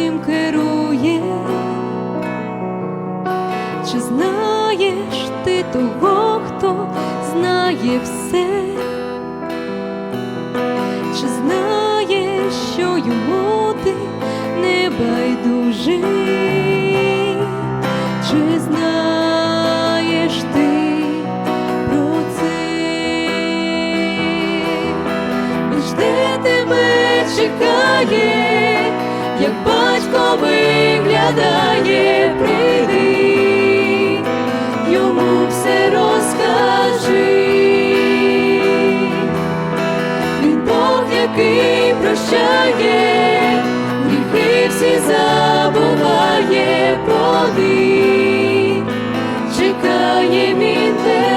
всім керує, чи знаєш ти того, хто знає все, чи знаєш, що йому ти не байдужий, чи знаєш ти про це, він жде тебе чекає. Як виглядає, прийди, йому все розкажи. Він Бог, який прощає, гріхи всі забуває, поди, чекає він тебе.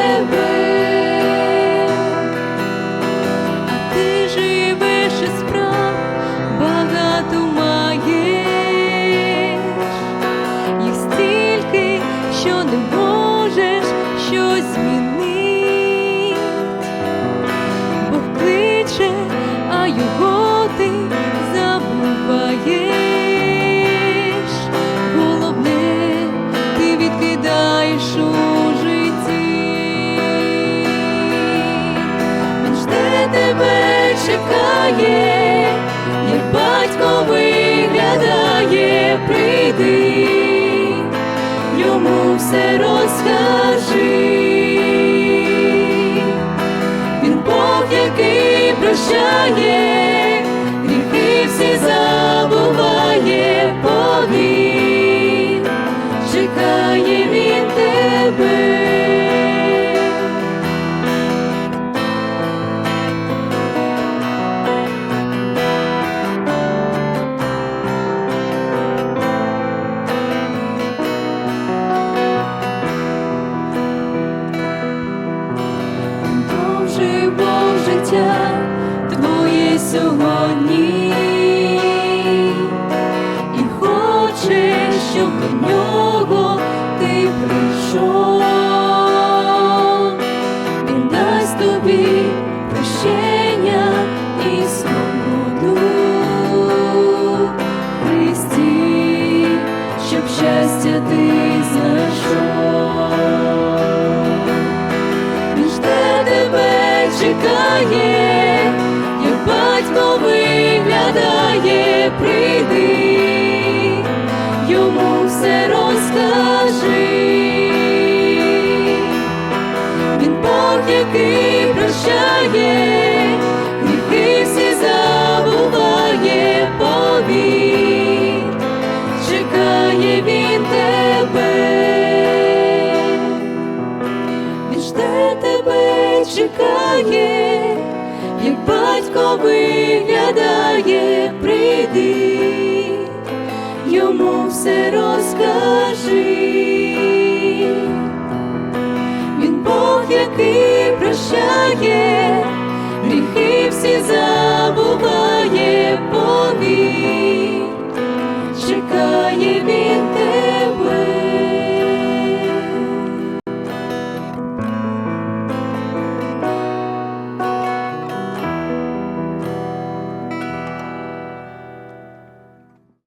Йому все нього ти прийшов. Він дасть тобі прощення і свободу Христі, щоб щастя ти знайшов. Він жде тебе чекає, Він Бог, який прощає, гріхи всі забуває, повір, чекає він тебе. Він жде тебе чекає, як батько виглядає, прийди, йому все розкажи. Який